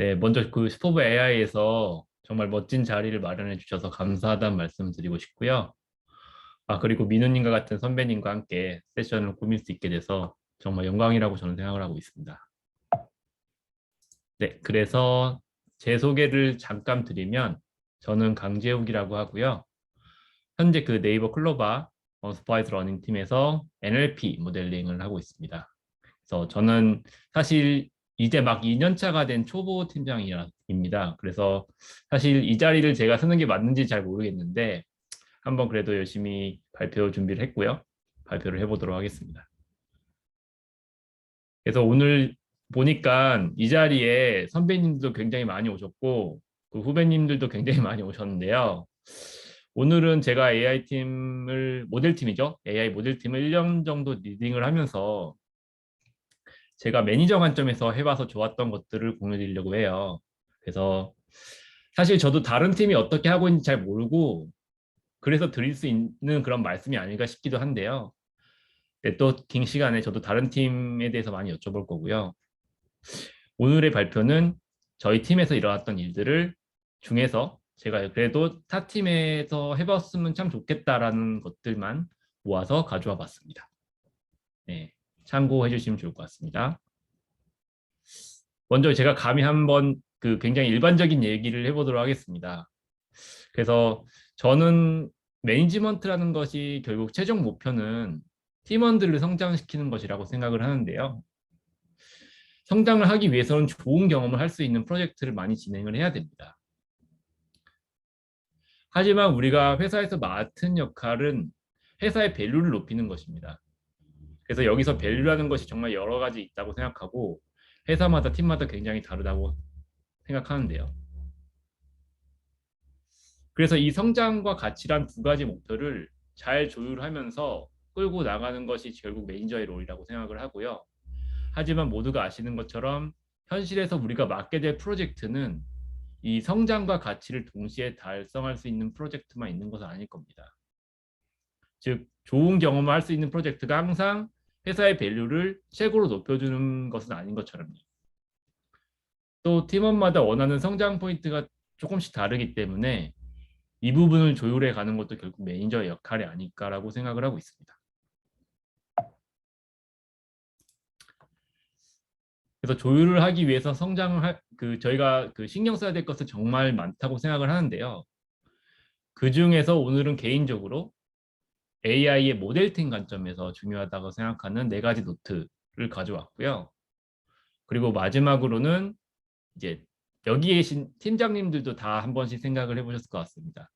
네, 먼저 그 슈퍼브 AI에서 정말 멋진 자리를 마련해 주셔서 감사하다는 말씀 드리고 싶고요. 아, 그리고 민우님과 같은 선배님과 함께 세션을 꾸밀 수 있게 돼서 정말 영광이라고 저는 생각을 하고 있습니다. 네, 그래서 제 소개를 잠깐 드리면 저는 강재욱이라고 하고요. 현재 그 네이버 클로바 언스파이스 러닝 팀에서 NLP 모델링을 하고 있습니다. 그래서 저는 사실 이제 막 2년 차가 된 초보 팀장입니다. 그래서 사실 이 자리를 제가 쓰는 게 맞는지 잘 모르겠는데 한번 그래도 열심히 발표 준비를 했고요. 발표를 해보도록 하겠습니다. 그래서 오늘 보니까 이 자리에 선배님들도 굉장히 많이 오셨고 그 후배님들도 굉장히 많이 오셨는데요. 오늘은 제가 AI 팀을 모델 팀이죠. AI 모델 팀을 1년 정도 리딩을 하면서 제가 매니저 관점에서 해봐서 좋았던 것들을 공유드리려고 해요. 그래서 사실 저도 다른 팀이 어떻게 하고 있는지 잘 모르고 그래서 드릴 수 있는 그런 말씀이 아닐까 싶기도 한데요. 네, 또긴 시간에 저도 다른 팀에 대해서 많이 여쭤볼 거고요. 오늘의 발표는 저희 팀에서 일어났던 일들을 중에서 제가 그래도 타 팀에서 해봤으면 참 좋겠다라는 것들만 모아서 가져와 봤습니다. 네, 참고해 주시면 좋을 것 같습니다. 먼저 제가 감히 한번 그 굉장히 일반적인 얘기를 해보도록 하겠습니다. 그래서 저는 매니지먼트라는 것이 결국 최종 목표는 팀원들을 성장시키는 것이라고 생각을 하는데요. 성장을 하기 위해서는 좋은 경험을 할 수 있는 프로젝트를 많이 진행을 해야 됩니다. 하지만 우리가 회사에서 맡은 역할은 회사의 밸류를 높이는 것입니다. 그래서 여기서 밸류라는 것이 정말 여러 가지 있다고 생각하고 회사마다 팀마다 굉장히 다르다고 생각하는데요. 그래서 이 성장과 가치란 두 가지 목표를 잘 조율하면서 끌고 나가는 것이 결국 매니저의 롤이라고 생각을 하고요. 하지만 모두가 아시는 것처럼 현실에서 우리가 맡게 될 프로젝트는 이 성장과 가치를 동시에 달성할 수 있는 프로젝트만 있는 것은 아닐 겁니다. 즉 좋은 경험을 할 수 있는 프로젝트가 항상 회사의 밸류를 최고로 높여주는 것은 아닌 것처럼요. 또 팀원마다 원하는 성장 포인트가 조금씩 다르기 때문에 이 부분을 조율해 가는 것도 결국 매니저의 역할이 아닐까라고 생각을 하고 있습니다. 그래서 조율을 하기 위해서 성장을 할, 그 저희가 그 신경 써야 될 것은 정말 많다고 생각을 하는데요. 그 중에서 오늘은 개인적으로 AI의 모델팀 관점에서 중요하다고 생각하는 네 가지 노트를 가져왔고요. 그리고 마지막으로는 이제 여기 계신 팀장님들도 다 한 번씩 생각을 해보셨을 것 같습니다.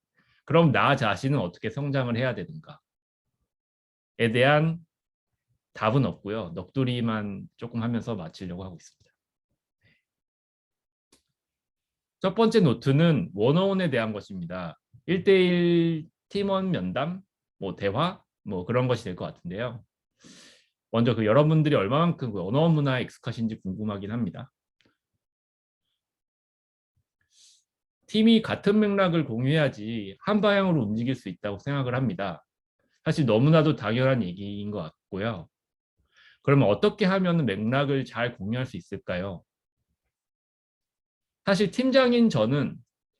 그럼 나 자신은 어떻게 성장을 해야 되는가에 대한 답은 없고요. 넋두리만 조금 하면서 마치려고 하고 있습니다. 첫 번째 노트는 원어원에 대한 것입니다. 1대1 팀원 면담, 뭐 대화, 뭐 그런 것이 될 것 같은데요. 먼저 그 여러분들이 얼마만큼 그 언어 문화에 익숙하신지 궁금하긴 합니다. 팀이 같은 맥락을 공유해야지 한 방향으로 움직일 수 있다고 생각을 합니다. 사실 너무나도 당연한 얘기인 것 같고요. 그러면 어떻게 하면 맥락을 잘 공유할 수 있을까요? 사실 팀장인 저는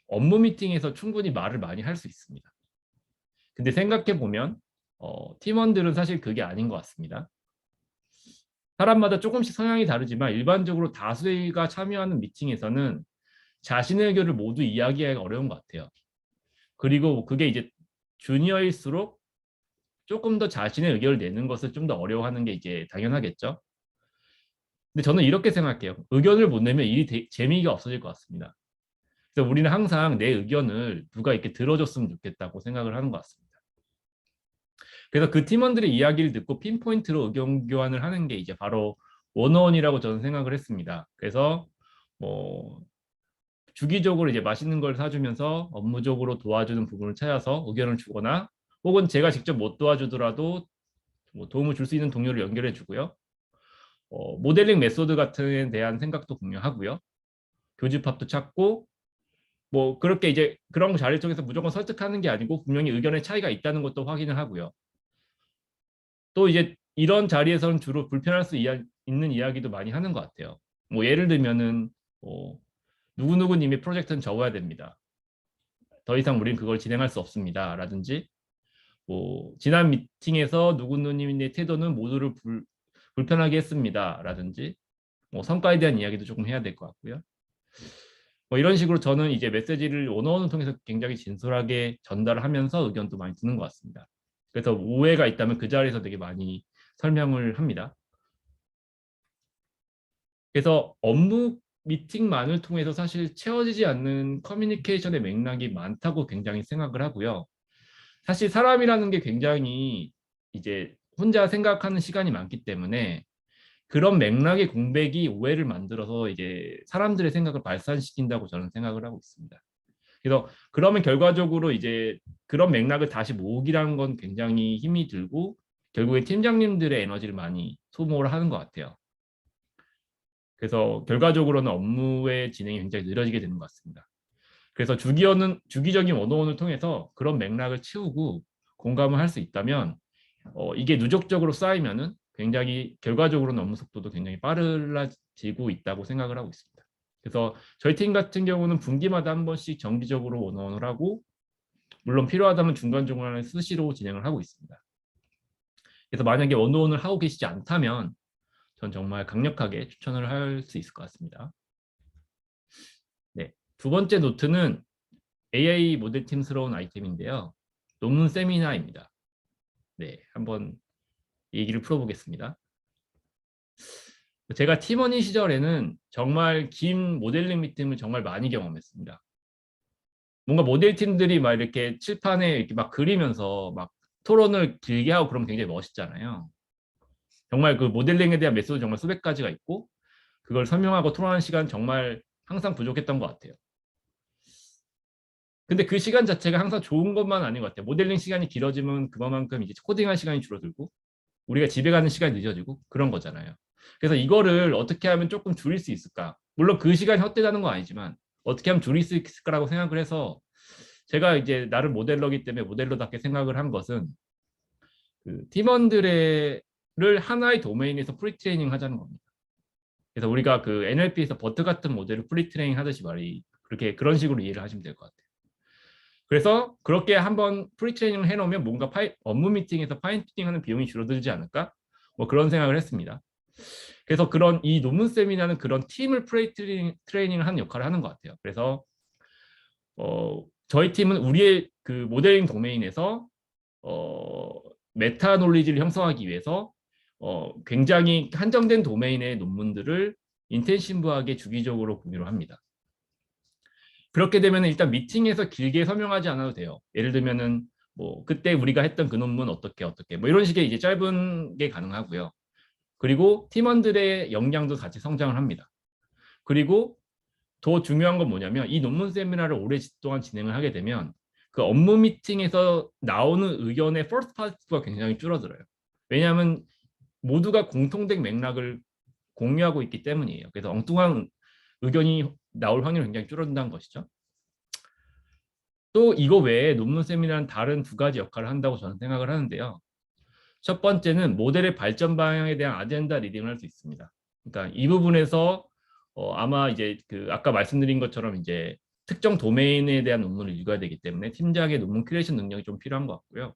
업무 미팅에서 충분히 말을 많이 할 수 있습니다. 근데 생각해 보면 어, 팀원들은 사실 그게 아닌 것 같습니다. 사람마다 조금씩 성향이 다르지만 일반적으로 다수가 참여하는 미팅에서는 자신의 의견을 모두 이야기하기가 어려운 것 같아요. 그리고 그게 이제 주니어일수록 조금 더 자신의 의견을 내는 것을 좀 더 어려워하는 게 이제 당연하겠죠. 근데 저는 이렇게 생각해요. 의견을 못 내면 일이 되, 재미가 없어질 것 같습니다. 그래서 우리는 항상 내 의견을 누가 이렇게 들어줬으면 좋겠다고 생각을 하는 것 같습니다. 그래서 그 팀원들의 이야기를 듣고 핀포인트로 의견 교환을 하는 게 이제 바로 원어원이라고 저는 생각을 했습니다. 그래서 뭐 주기적으로 이제 맛있는 걸 사주면서 업무적으로 도와주는 부분을 찾아서 의견을 주거나 혹은 제가 직접 못 도와주더라도 뭐 도움을 줄 수 있는 동료를 연결해 주고요. 어, 모델링 메소드 같은 에 대한 생각도 공유하고요. 교집합도 찾고 뭐 그렇게 이제 그런 자리를 통해서 무조건 설득하는 게 아니고 분명히 의견의 차이가 있다는 것도 확인을 하고요. 또 이제 이런 자리에서는 주로 불편할 수 이야, 있는 이야기도 많이 하는 것 같아요. 뭐 예를 들면은 뭐 누구누구님이 프로젝트는 접어야 됩니다. 더 이상 우린 그걸 진행할 수 없습니다. 라든지 뭐 지난 미팅에서 누구누구님의 태도는 모두를 불, 불편하게 했습니다. 라든지 뭐 성과에 대한 이야기도 조금 해야 될 것 같고요. 뭐 이런 식으로 저는 이제 메시지를 원어원을 통해서 굉장히 진솔하게 전달을 하면서 의견도 많이 듣는 것 같습니다. 그래서 오해가 있다면 그 자리에서 되게 많이 설명을 합니다. 그래서 업무 미팅만을 통해서 사실 채워지지 않는 커뮤니케이션의 맥락이 많다고 굉장히 생각을 하고요. 사실 사람이라는 게 굉장히 이제 혼자 생각하는 시간이 많기 때문에 그런 맥락의 공백이 오해를 만들어서 이제 사람들의 생각을 발산시킨다고 저는 생각을 하고 있습니다. 그래서 그러면 결과적으로 이제 그런 맥락을 다시 모으기라는 건 굉장히 힘이 들고 결국에 팀장님들의 에너지를 많이 소모를 하는 것 같아요. 그래서 결과적으로는 업무의 진행이 굉장히 느려지게 되는 것 같습니다. 그래서 주기어는 주기적인 원어원을 통해서 그런 맥락을 채우고 공감을 할 수 있다면 어, 이게 누적적으로 쌓이면은 굉장히 결과적으로는 업무 속도도 굉장히 빠르지고 있다고 생각을 하고 있습니다. 그래서 저희 팀 같은 경우는 분기마다 한 번씩 정기적으로 원어원을 하고 물론 필요하다면 중간중간에 수시로 진행을 하고 있습니다. 그래서 만약에 원어원을 하고 계시지 않다면 전 정말 강력하게 추천을 할 수 있을 것 같습니다. 네, 두 번째 노트는 AI 모델팀스러운 아이템인데요. 논문 세미나입니다. 네, 한번 얘기를 풀어보겠습니다. 제가 팀원인 시절에는 정말 긴 모델링 미팅을 정말 많이 경험했습니다. 뭔가 모델 팀들이 막 이렇게 칠판에 이렇게 막 그리면서 막 토론을 길게 하고 그러면 굉장히 멋있잖아요. 정말 그 모델링에 대한 메소드 정말 수백 가지가 있고 그걸 설명하고 토론하는 시간 정말 항상 부족했던 것 같아요. 근데 그 시간 자체가 항상 좋은 것만 아닌 것 같아요. 모델링 시간이 길어지면 그만큼 이제 코딩할 시간이 줄어들고 우리가 집에 가는 시간이 늦어지고 그런 거잖아요. 그래서 이거를 어떻게 하면 조금 줄일 수 있을까? 물론 그 시간이 헛되다는 건 아니지만 어떻게 하면 줄일 수 있을까라고 생각을 해서 제가 이제 나름 모델러기 때문에 모델러답게 생각을 한 것은 그 팀원들의 를 하나의 도메인에서 프리트레이닝 하자는 겁니다. 그래서 우리가 그 NLP에서 버트 같은 모델을 프리트레이닝 하듯이 말이 그렇게 그런 식으로 이해를 하시면 될 것 같아요. 그래서 그렇게 한번 프리트레이닝을 해놓으면 뭔가 파이, 업무 미팅에서 파인튜닝하는 비용이 줄어들지 않을까? 뭐 그런 생각을 했습니다. 그래서 그런 이 논문 세미나는 그런 팀을 프리트레이닝을 하는 역할을 하는 것 같아요. 그래서 어, 저희 팀은 우리의 그 모델링 도메인에서 어, 메타 놀리지를 형성하기 위해서 어, 굉장히 한정된 도메인의 논문들을 인텐시브하게 주기적으로 공유를 합니다. 그렇게 되면 일단 미팅에서 길게 설명하지 않아도 돼요. 예를 들면은 뭐 그때 우리가 했던 그 논문 어떻게 어떻게 뭐 이런 식의 이제 짧은 게 가능하고요. 그리고 팀원들의 역량도 같이 성장을 합니다. 그리고 더 중요한 건 뭐냐면 이 논문 세미나를 오랫동안 진행을 하게 되면 그 업무 미팅에서 나오는 의견의 퍼스트 파트가 굉장히 줄어들어요. 왜냐하면 모두가 공통된 맥락을 공유하고 있기 때문이에요. 그래서 엉뚱한 의견이 나올 확률이 굉장히 줄어든다는 것이죠. 또 이거 외에 논문 세미나는 다른 두 가지 역할을 한다고 저는 생각을 하는데요. 첫 번째는 모델의 발전 방향에 대한 아젠다 리딩을 할 수 있습니다. 그러니까 이 부분에서 어, 아마 이제 그 아까 말씀드린 것처럼 이제 특정 도메인에 대한 논문을 읽어야 되기 때문에 팀장의 논문 크리에이션 능력이 좀 필요한 것 같고요.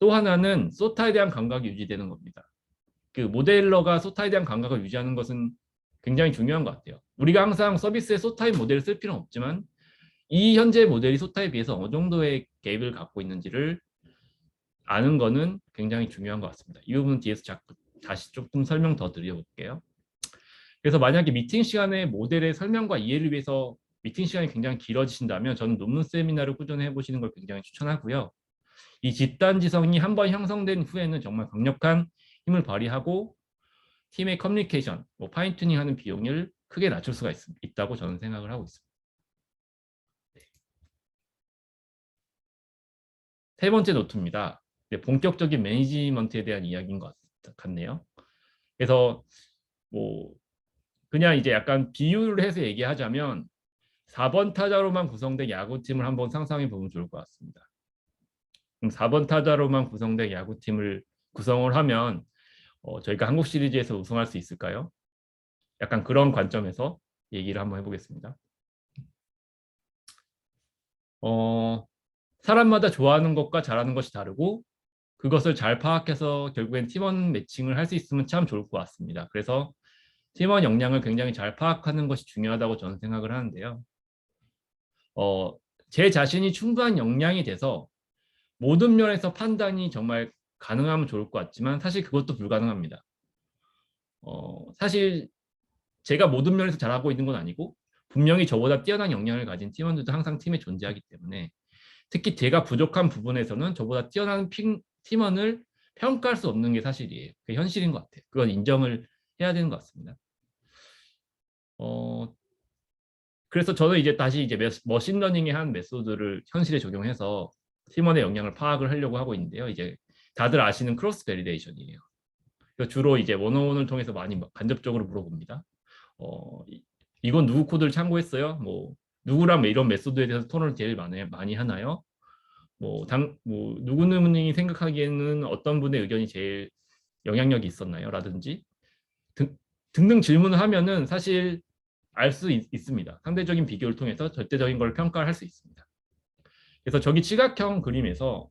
또 하나는 소타에 대한 감각이 유지되는 겁니다. 그 모델러가 소타에 대한 감각을 유지하는 것은 굉장히 중요한 것 같아요. 우리가 항상 서비스에 소타의 모델을 쓸 필요는 없지만 이 현재 모델이 소타에 비해서 어느 정도의 갭을 갖고 있는지를 아는 것은 굉장히 중요한 것 같습니다. 이 부분 뒤에서 자꾸 다시 조금 설명 더 드려볼게요. 그래서 만약에 미팅 시간에 모델의 설명과 이해를 위해서 미팅 시간이 굉장히 길어지신다면 저는 논문 세미나를 꾸준히 해보시는 걸 굉장히 추천하고요. 이 집단 지성이 한 번 형성된 후에는 정말 강력한 힘을 발휘하고 팀의 커뮤니케이션, 뭐 파인튜닝 하는 비용을 크게 낮출 수가 있, 있다고 저는 생각을 하고 있습니다. 네. 세 번째 노트입니다. 네, 본격적인 매니지먼트에 대한 이야기인 것 같네요. 그래서 뭐 그냥 이제 약간 비유를 해서 얘기하자면 4번 타자로만 구성된 야구팀을 한번 상상해 보면 좋을 것 같습니다. 그럼 4번 타자로만 구성된 야구팀을 구성을 하면 어, 저희가 한국 시리즈에서 우승할 수 있을까요? 약간 그런 관점에서 얘기를 한번 해보겠습니다. 어, 사람마다 좋아하는 것과 잘하는 것이 다르고 그것을 잘 파악해서 결국엔 팀원 매칭을 할 수 있으면 참 좋을 것 같습니다. 그래서 팀원 역량을 굉장히 잘 파악하는 것이 중요하다고 저는 생각을 하는데요. 어, 제 자신이 충분한 역량이 돼서 모든 면에서 판단이 정말 가능하면 좋을 것 같지만 사실 그것도 불가능합니다. 어, 사실 제가 모든 면에서 잘하고 있는 건 아니고 분명히 저보다 뛰어난 역량을 가진 팀원들도 항상 팀에 존재하기 때문에 특히 제가 부족한 부분에서는 저보다 뛰어난 핑, 팀원을 평가할 수 없는 게 사실이에요. 그게 현실인 것 같아요. 그건 인정을 해야 되는 것 같습니다. 어, 그래서 저는 이제 다시 이제 머신러닝의 한 메소드를 현실에 적용해서 팀원의 역량을 파악을 하려고 하고 있는데요. 이제 다들 아시는 크로스 베리데이션이에요. 주로 이제 원어원을 통해서 많이 간접적으로 물어봅니다. 어, 이건 누구 코드를 참고했어요? 뭐 누구랑 뭐 이런 메소드에 대해서 토론을 제일 많이, 많이 하나요? 뭐, 당, 뭐 누구누구님이 생각하기에는 어떤 분의 의견이 제일 영향력이 있었나요? 라든지 등, 등등 질문을 하면은 사실 알 수 있습니다. 상대적인 비교를 통해서 절대적인 걸 평가를 할수 있습니다. 그래서 저기 지각형 그림에서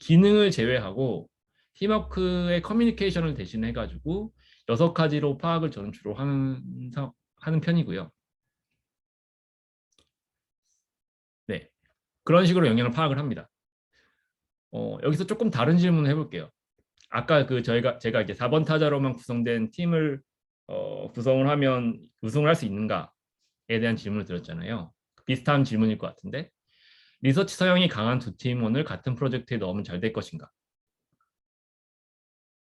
기능을 제외하고 팀워크의 커뮤니케이션을 대신해 가지고 여섯 가지로 파악을 저는 주로 하는 하는 편이고요. 네, 그런 식으로 영향을 파악을 합니다. 어, 여기서 조금 다른 질문을 해볼게요. 아까 그 저희가 제가 이제 4번 타자로만 구성된 팀을 어, 구성을 하면 우승을 할 수 있는가에 대한 질문을 드렸잖아요. 비슷한 질문일 것 같은데 리서치 서양이 강한 두 팀원을 같은 프로젝트에 넣으면 잘 될 것인가?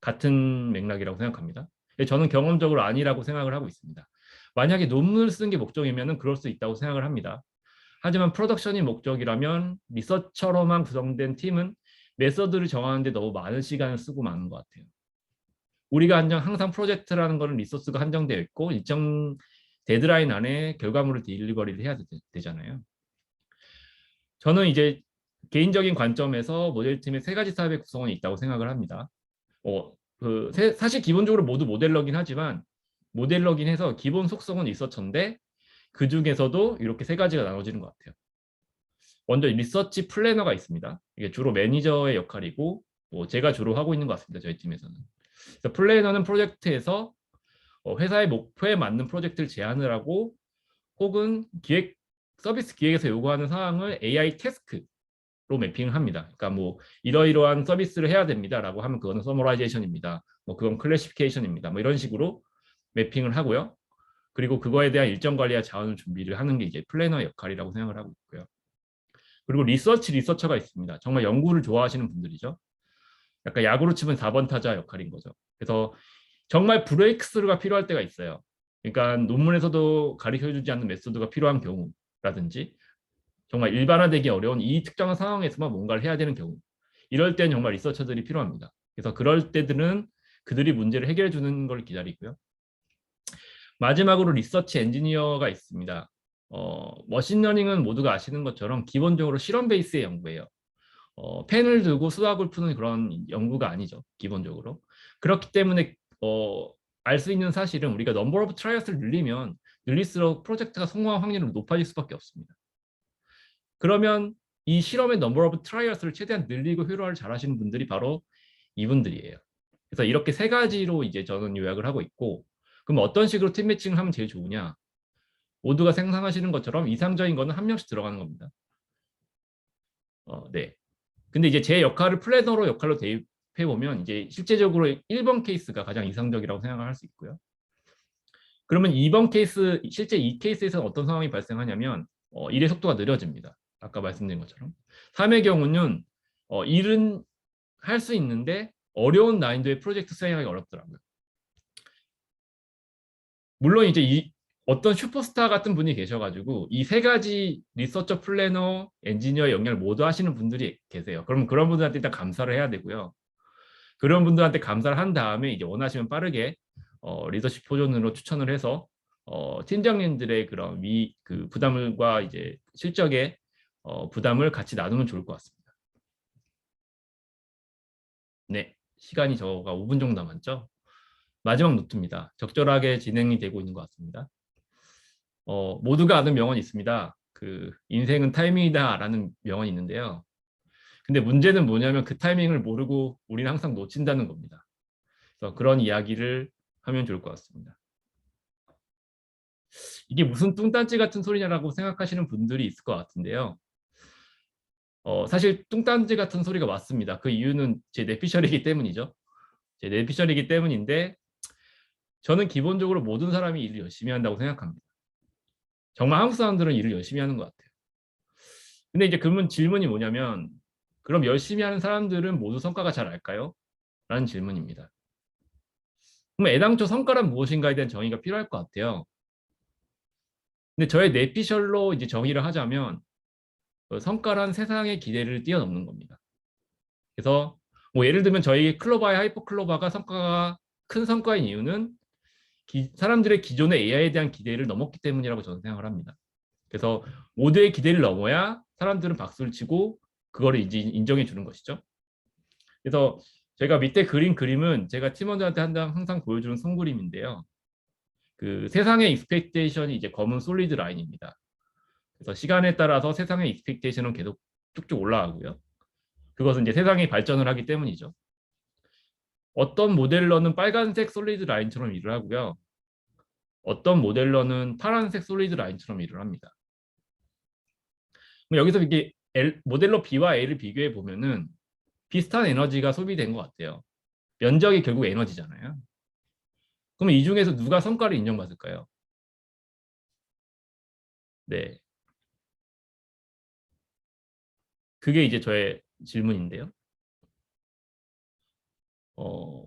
같은 맥락이라고 생각합니다. 저는 경험적으로 아니라고 생각을 하고 있습니다. 만약에 논문을 쓰는 게 목적이면 그럴 수 있다고 생각을 합니다. 하지만 프로덕션이 목적이라면 리서처로만 구성된 팀은 메서드를 정하는데 너무 많은 시간을 쓰고 많은 것 같아요. 우리가 한정 항상 프로젝트라는 거는 리소스가 한정되어 있고 일정 데드라인 안에 결과물을 딜리버리를 해야 되, 잖아요 저는 이제 개인적인 관점에서 모델팀의 세 가지 타입의 구성원이 있다고 생각을 합니다. 어, 그 세, 사실 기본적으로 모두 모델러긴 하지만 모델러긴 해서 기본 속성은 리서처인데 그 중에서도 이렇게 세 가지가 나눠지는 것 같아요. 먼저 리서치 플래너가 있습니다. 이게 주로 매니저의 역할이고 뭐 제가 주로 하고 있는 것 같습니다. 저희 팀에서는. 플래너는 프로젝트에서 어, 회사의 목표에 맞는 프로젝트를 제안을 하고 혹은 기획 서비스 기획에서 요구하는 사항을 AI 태스크로 매핑을 합니다. 그러니까 뭐 이러이러한 서비스를 해야 됩니다라고 하면 그거는 서머라이제이션입니다. 뭐 그건 클래시피케이션입니다. 뭐 이런 식으로 매핑을 하고요. 그리고 그거에 대한 일정 관리와 자원 준비를 하는 게 이제 플래너 역할이라고 생각을 하고 있고요. 그리고 리서치 리서처가 있습니다. 정말 연구를 좋아하시는 분들이죠. 약간 야구로 치면 4번 타자 역할인 거죠. 그래서 정말 브레이크스루가 필요할 때가 있어요. 그러니까 논문에서도 가르쳐주지 않는 메소드가 필요한 경우라든지 정말 일반화되기 어려운 이 특정한 상황에서만 뭔가를 해야 되는 경우 이럴 땐 정말 리서처들이 필요합니다. 그래서 그럴 때들은 그들이 문제를 해결해 주는 걸 기다리고요. 마지막으로 리서치 엔지니어가 있습니다. 어, 머신러닝은 모두가 아시는 것처럼 기본적으로 실험 베이스의 연구예요. 어, 펜을 들고 수학을 푸는 그런 연구가 아니죠. 기본적으로. 그렇기 때문에 어, 알 수 있는 사실은 우리가 넘버 오브 트라이어스를 늘리면 늘릴수록 프로젝트가 성공할 확률은 높아질 수밖에 없습니다. 그러면 이 실험의 넘버 오브 트라이어스를 최대한 늘리고 효율화를 잘 하시는 분들이 바로 이분들이에요. 그래서 이렇게 세 가지로 이제 저는 요약을 하고 있고 그럼 어떤 식으로 팀 매칭을 하면 제일 좋으냐? 모두가 생각하시는 것처럼 이상적인 거는 한 명씩 들어가는 겁니다. 어, 네. 근데 이제 제 역할을 플래너로 역할로 대입해 보면 이제 실제적으로 1번 케이스가 가장 이상적이라고 생각을 할 수 있고요. 그러면 2번 케이스, 실제 이 케이스에서는 어떤 상황이 발생하냐면 어, 일의 속도가 느려집니다. 아까 말씀드린 것처럼. 3의 경우는 어, 일은 할 수 있는데 어려운 난이도의 프로젝트 수행하기 어렵더라고요. 물론 이제 이 어떤 슈퍼스타 같은 분이 계셔가지고 이 세 가지 리서처 플래너, 엔지니어 영역을 모두 하시는 분들이 계세요. 그러면 그런 분들한테 일단 감사를 해야 되고요. 그런 분들한테 감사를 한 다음에 이제 원하시면 빠르게 어, 리더십 포존으로 추천을 해서 어, 팀장님들의 그런 위 그 부담과 이제 실적의 어, 부담을 같이 나누면 좋을 것 같습니다. 네, 시간이 저가 5분 정도 남았죠. 마지막 노트입니다. 적절하게 진행이 되고 있는 것 같습니다. 어, 모두가 아는 명언이 있습니다. 그 인생은 타이밍이다라는 명언이 있는데요. 근데 문제는 뭐냐면 그 타이밍을 모르고 우리는 항상 놓친다는 겁니다. 그래서 그런 이야기를 하면 좋을 것 같습니다. 이게 무슨 뚱딴지 같은 소리냐라고 생각하시는 분들이 있을 것 같은데요. 어, 사실 뚱딴지 같은 소리가 맞습니다. 그 이유는 제 뇌피셜이기 때문이죠. 제 뇌피셜이기 때문인데 저는 기본적으로 모든 사람이 일을 열심히 한다고 생각합니다. 정말 한국 사람들은 일을 열심히 하는 것 같아요. 근데 이제 그러면 질문이 뭐냐면 그럼 열심히 하는 사람들은 모두 성과가 잘 알까요? 라는 질문입니다. 그럼 애당초 성과란 무엇인가에 대한 정의가 필요할 것 같아요. 근데 저의 뇌피셜로 이제 정의를 하자면 그 성과란 세상의 기대를 뛰어넘는 겁니다. 그래서 뭐 예를 들면 저희 클로바의 하이퍼클로바가 성과가 큰 성과인 이유는 기, 사람들의 기존의 AI에 대한 기대를 넘었기 때문이라고 저는 생각을 합니다. 그래서 모두의 기대를 넘어야 사람들은 박수를 치고 그거를 이제 인정해 주는 것이죠. 그래서 제가 밑에 그린 그림은 제가 팀원들한테 항상 보여주는 손그림인데요. 그 세상의 익스펙테이션이 이제 검은 솔리드 라인입니다. 그래서 시간에 따라서 세상의 익스펙테이션은 계속 쭉쭉 올라가고요. 그것은 이제 세상이 발전을 하기 때문이죠. 어떤 모델러는 빨간색 솔리드 라인처럼 일을 하고요. 어떤 모델러는 파란색 솔리드 라인처럼 일을 합니다. 여기서 이게 모델러 B와 A를 비교해 보면은 비슷한 에너지가 소비된 것 같아요. 면적이 결국 에너지잖아요. 그러면 이 중에서 누가 성과를 인정받을까요? 네. 그게 이제 저의 질문인데요. 어,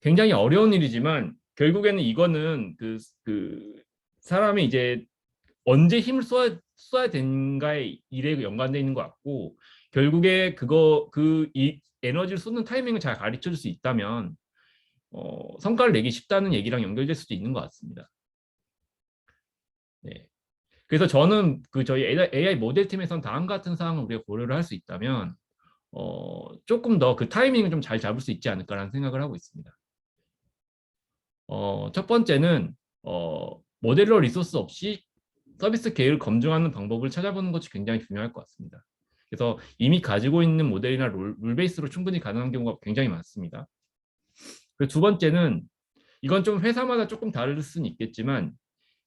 굉장히 어려운 일이지만 결국에는 이거는 그, 그 사람이 이제 언제 힘을 쏘아야 되는가의 일에 연관되어 있는 것 같고 결국에 그거 그 이 에너지를 쏟는 타이밍을 잘 가르쳐 줄 수 있다면 어, 성과를 내기 쉽다는 얘기랑 연결될 수도 있는 것 같습니다. 네. 그래서 저는 그 저희 AI 모델 팀에서는 다음 같은 상황을 우리가 고려를 할 수 있다면 어, 조금 더 그 타이밍을 좀 잘 잡을 수 있지 않을까라는 생각을 하고 있습니다. 어, 첫 번째는 어, 모델러 리소스 없이 서비스 계획을 검증하는 방법을 찾아보는 것이 굉장히 중요할 것 같습니다. 그래서 이미 가지고 있는 모델이나 롤, 룰 베이스로 충분히 가능한 경우가 굉장히 많습니다. 두 번째는 이건 좀 회사마다 조금 다를 수는 있겠지만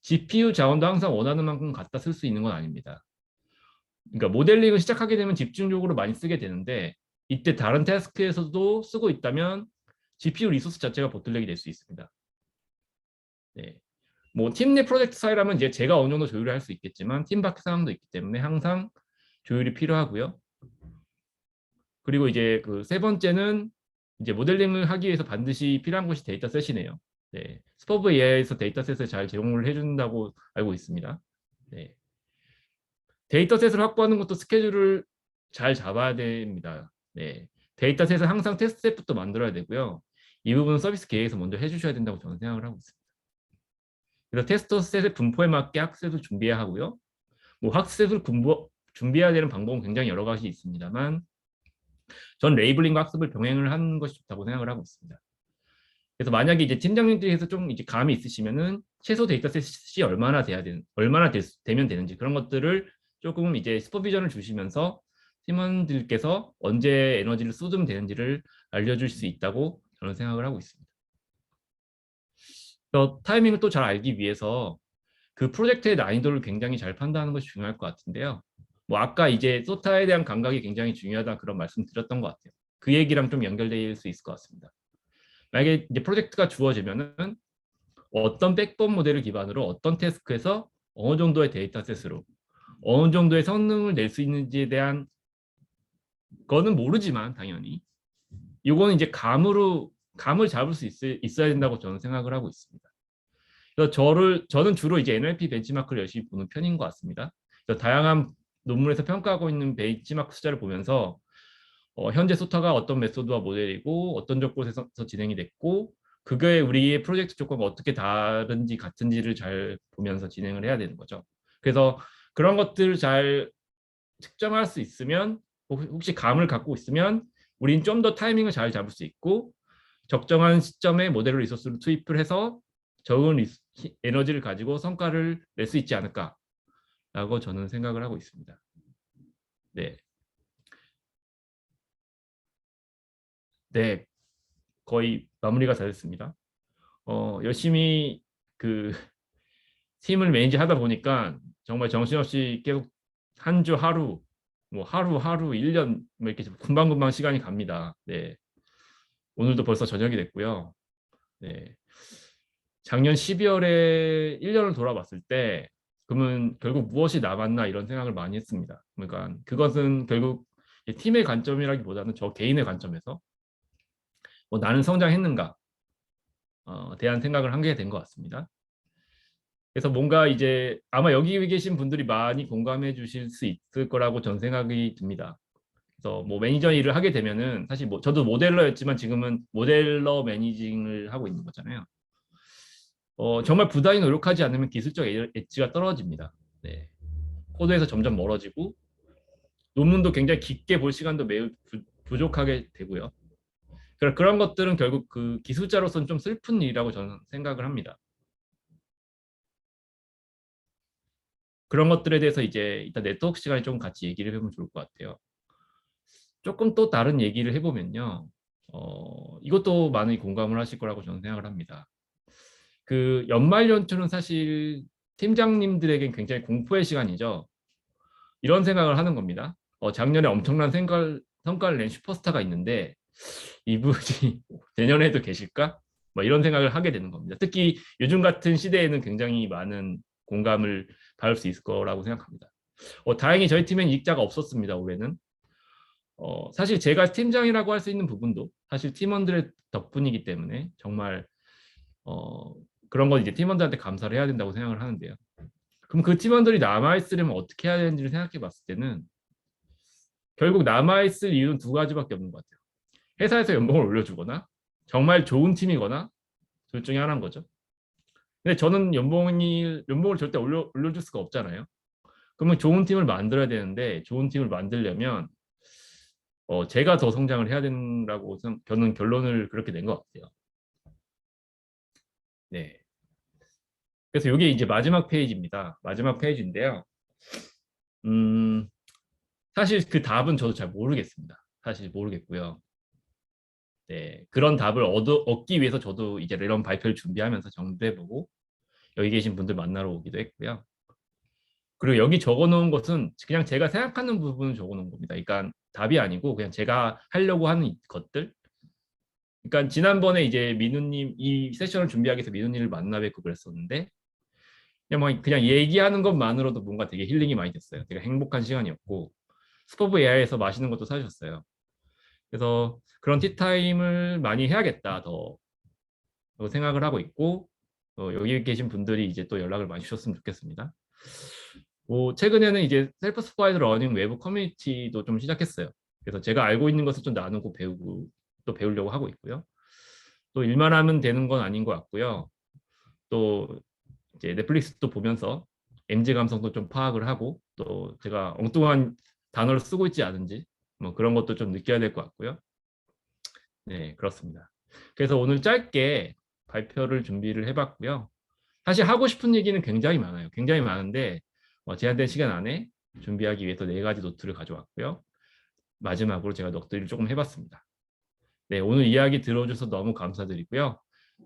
GPU 자원도 항상 원하는 만큼 갖다 쓸 수 있는 건 아닙니다. 그러니까 모델링을 시작하게 되면 집중적으로 많이 쓰게 되는데 이때 다른 태스크에서도 쓰고 있다면 GPU 리소스 자체가 보틀렉이 될 수 있습니다. 네. 뭐 팀 내 프로젝트 사이라면 이제 제가 어느 정도 조율을 할 수 있겠지만 팀 밖의 상황도 있기 때문에 항상 조율이 필요하고요. 그리고 이제 그 세 번째는 이제 모델링을 하기 위해서 반드시 필요한 것이 데이터셋이네요. 네. 스퍼브 AI에서 데이터셋을 잘 제공을 해준다고 알고 있습니다. 네. 데이터셋을 확보하는 것도 스케줄을 잘 잡아야 됩니다. 네. 데이터셋은 항상 테스트 셋부터 만들어야 되고요. 이 부분은 서비스 계획에서 먼저 해주셔야 된다고 저는 생각을 하고 있습니다. 그래서 테스터 셋의 분포에 맞게 학습을 준비해야 하고요. 뭐 학습을 군부, 준비해야 되는 방법은 굉장히 여러 가지 있습니다만 전 레이블링과 학습을 병행을 하는 것이 좋다고 생각을 하고 있습니다. 그래서 만약에 이제 팀장님들께서 좀 이제 감이 있으시면은 최소 데이터셋이 얼마나 돼야 되는 얼마나 될, 되면 되는지 그런 것들을 조금 이제 슈퍼비전을 주시면서 팀원들께서 언제 에너지를 쏟으면 되는지를 알려줄 수 있다고 저는 생각을 하고 있습니다. 타이밍을 또 잘 알기 위해서 그 프로젝트의 난이도를 굉장히 잘 판단하는 것이 중요할 것 같은데요. 뭐 아까 이제 소타에 대한 감각이 굉장히 중요하다 그런 말씀 드렸던 것 같아요. 그 얘기랑 좀 연결될 수 있을 것 같습니다. 만약에 이제 프로젝트가 주어지면은 어떤 백본 모델을 기반으로 어떤 태스크에서 어느 정도의 데이터셋으로 어느 정도의 성능을 낼 수 있는지에 대한 거는 모르지만 당연히 이거는 이제 감으로 감을 잡을 수 있, 어야 된다고 저는 생각을 하고 있습니다. 그래서 저를 저는 주로 이제 NLP 벤치마크를 열심히 보는 편인 것 같습니다. 다양한 논문에서 평가하고 있는 벤치마크 숫자를 보면서 어, 현재 소타가 어떤 메소드와 모델이고 어떤 조건에서 진행이 됐고 그게 우리의 프로젝트 조건과 어떻게 다른지 같은지를 잘 보면서 진행을 해야 되는 거죠. 그래서 그런 것들을 잘 측정할 수 있으면 혹시 감을 갖고 있으면 우린 좀 더 타이밍을 잘 잡을 수 있고 적정한 시점에 모델을 리소스를 투입을 해서 적은 리스- 히- 에너지를 가지고 성과를 낼 수 있지 않을까라고 저는 생각을 하고 있습니다. 네. 네, 거의 마무리가 다 됐습니다. 어, 열심히 그 팀을 매니지 하다 보니까 정말 정신없이 계속 한 주 하루, 뭐 하루 하루, 1년 뭐 이렇게 금방금방 시간이 갑니다. 네. 오늘도 벌써 저녁이 됐고요. 네. 작년 12월에 1년을 돌아봤을 때 그러면 결국 무엇이 남았나 이런 생각을 많이 했습니다. 그러니까 그것은 결국 팀의 관점이라기보다는 저 개인의 관점에서 뭐 나는 성장했는가 어, 대한 생각을 하게 된 것 같습니다. 그래서 뭔가 이제 아마 여기 계신 분들이 많이 공감해 주실 수 있을 거라고 전 생각이 듭니다. 그래서 뭐 매니저 일을 하게 되면은 사실 뭐 저도 모델러였지만 지금은 모델러 매니징을 하고 있는 거잖아요. 어, 정말 부단히 노력하지 않으면 기술적 엣- 엣지가 떨어집니다. 네. 코드에서 점점 멀어지고 논문도 굉장히 깊게 볼 시간도 매우 부, 부족하게 되고요. 그런 그런 것들은 결국 그 기술자로서는 좀 슬픈 일이라고 저는 생각을 합니다. 그런 것들에 대해서 이제 이따 네트워크 시간에 좀 같이 얘기를 해보면 좋을 것 같아요. 조금 또 다른 얘기를 해보면요. 어, 이것도 많이 공감을 하실 거라고 저는 생각을 합니다. 그 연말 연초는 사실 팀장님들에겐 굉장히 공포의 시간이죠. 이런 생각을 하는 겁니다. 어, 작년에 엄청난 생각, 성과를 낸 슈퍼스타가 있는데 이분이 내년에도 계실까? 뭐 이런 생각을 하게 되는 겁니다. 특히 요즘 같은 시대에는 굉장히 많은 공감을 받을 수 있을 거라고 생각합니다. 어, 다행히 저희 팀엔 이익자가 없었습니다. 올해는. 어, 사실 제가 팀장이라고 할 수 있는 부분도 사실 팀원들의 덕분이기 때문에 정말 어, 그런 건 이제 팀원들한테 감사를 해야 된다고 생각을 하는데요. 그럼 그 팀원들이 남아있으려면 어떻게 해야 되는지를 생각해 봤을 때는 결국 남아있을 이유는 두 가지밖에 없는 것 같아요. 회사에서 연봉을 올려주거나 정말 좋은 팀이거나 둘 중에 하나인 거죠. 근데 저는 연봉이 연봉을 절대 올려 올려줄 수가 없잖아요. 그러면 좋은 팀을 만들어야 되는데 좋은 팀을 만들려면 어, 제가 더 성장을 해야 된다고 생- 저는 결론을 그렇게 낸 것 같아요. 네. 그래서 이게 이제 마지막 페이지입니다. 마지막 페이지인데요. 음, 사실 그 답은 저도 잘 모르겠습니다. 사실 모르겠고요. 네, 그런 답을 얻어, 얻기 위해서 저도 이제 이런 발표를 준비하면서 정리해보고 여기 계신 분들 만나러 오기도 했고요. 그리고 여기 적어놓은 것은 그냥 제가 생각하는 부분을 적어놓은 겁니다. 그러니까 답이 아니고 그냥 제가 하려고 하는 것들. 그러니까 지난번에 이제 민우님 이 세션을 준비하기 위해서 민우님을 만나 뵙고 그랬었는데 그냥 뭐 그냥 얘기하는 것만으로도 뭔가 되게 힐링이 많이 됐어요. 되게 행복한 시간이었고 스포브 AI에서 맛있는 것도 사주셨어요. 그래서 그런 티타임을 많이 해야겠다 더 어, 생각을 하고 있고 어, 여기 계신 분들이 이제 또 연락을 많이 주셨으면 좋겠습니다. 뭐 최근에는 이제 셀프 스파이드 러닝 외부 커뮤니티도 좀 시작했어요. 그래서 제가 알고 있는 것을 좀 나누고 배우고 또 배우려고 하고 있고요. 또 일만 하면 되는 건 아닌 것 같고요. 또 이제 넷플릭스도 보면서 MZ 감성도 좀 파악을 하고 또 제가 엉뚱한 단어를 쓰고 있지 않은지 뭐 그런 것도 좀 느껴야 될 것 같고요. 네, 그렇습니다. 그래서 오늘 짧게 발표를 준비를 해봤고요. 사실 하고 싶은 얘기는 굉장히 많아요. 굉장히 많은데 어, 제한된 시간 안에 준비하기 위해서 네 가지 노트를 가져왔고요. 마지막으로 제가 넋두리를 조금 해봤습니다. 네, 오늘 이야기 들어주셔서 너무 감사드리고요.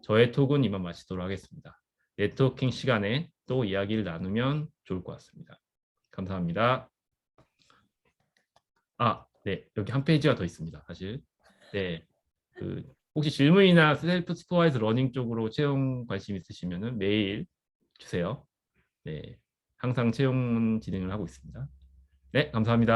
저의 톡은 이만 마치도록 하겠습니다. 네트워킹 시간에 또 이야기를 나누면 좋을 것 같습니다. 감사합니다. 아, 네, 여기 한 페이지가 더 있습니다. 사실. 네, 그 혹시 질문이나 셀프 스포아이즈 러닝 쪽으로 채용 관심 있으시면은 메일 주세요. 네, 항상 채용 진행을 하고 있습니다. 네, 감사합니다.